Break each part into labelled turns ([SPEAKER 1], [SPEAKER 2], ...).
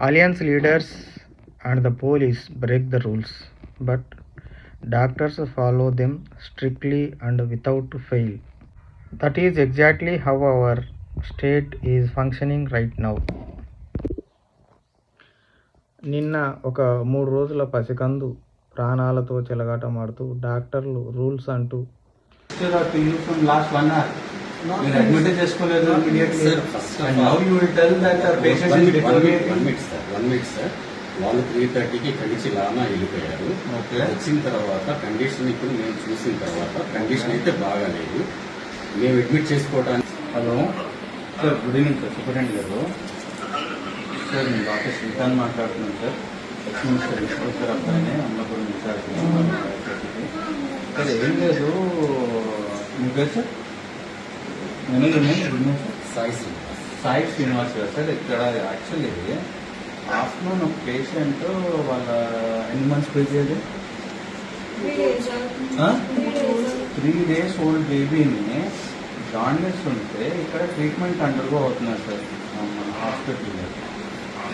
[SPEAKER 1] Alliance leaders and the police break the rules but doctors follow them strictly and without fail that is exactly how our state is functioning right now నిన్న ఒక మూడు రోజుల పసికందు ప్రాణాలతో చెలగాటం ఆడుతూ డాక్టర్లు rules అంటూ
[SPEAKER 2] మీరు అడ్మిట్ చేసుకోలేదు
[SPEAKER 3] one minute sir one minute sir వాళ్ళు త్రీ థర్టీకి ఇక్కడి నుంచి లానా వెళ్ళిపోయారు. వచ్చిన తర్వాత కండిషన్ ఇప్పుడు మేము చూసిన తర్వాత కండిషన్ అయితే బాగాలేదు. మేము అడ్మిట్ చేసుకోవడానికి
[SPEAKER 2] hello. Sir good evening sir. Superintendent గారు. సార్ నేను డాక్టర్ శ్రీకాంత్ మాట్లాడుతున్నాను సార్. ఎక్స్ మినిస్టర్ ఇన్స్పెక్టర్ అబ్బాయిని అన్నప్పుడు విచారిస్తున్నాను సార్ ఏం లేదు. మీ పేరు సార్ నేను విఘ్నేష్ సార్?
[SPEAKER 3] సాయి శ్రీనివాస్.
[SPEAKER 2] సాయి శ్రీనివాస్ గారు సార్ ఇక్కడ యాక్చువల్లీ ఆఫ్టర్నూన్ ఒక పేషెంట్ వాళ్ళ ఎన్ని months baby three days old బేబీని జాండీస్ ఉంటే ఇక్కడ ట్రీట్మెంట్ అండర్గో అవుతున్నారు సార్ మన హాస్పిటల్లో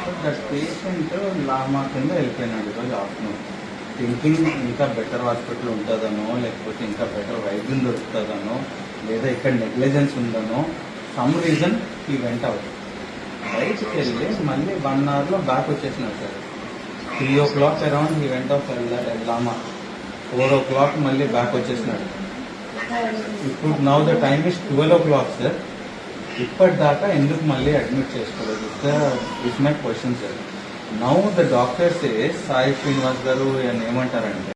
[SPEAKER 2] సో దట్ పేషెంట్ లామా కింద వెళ్ళిపోయినాడు ఈరోజు ఆఫ్టర్నూన్. థింకింగ్ ఇంకా బెటర్ హాస్పిటల్ ఉంటుందనో లేకపోతే ఇంకా బెటర్ వైద్యం దొరుకుతుందనో లేదా ఇక్కడ నెగ్లిజెన్స్ ఉందనో సమ్ రీజన్ ఈ వెంట అవుతుంది వెళ్ళి మళ్ళీ వన్ అవర్లో బ్యాక్ వచ్చేసినారు sir. Three o'clock around ఈ went off LAMA four o'clock మళ్ళీ బ్యాక్ వచ్చేసినాడు. ఇప్పుడు now the time is twelve o'clock sir ఇప్పటిదాకా ఎందుకు మళ్ళీ అడ్మిట్ చేసుకోలేదు? Is my question sir Now the doctor says, I Srinivas Garu, your name antarante.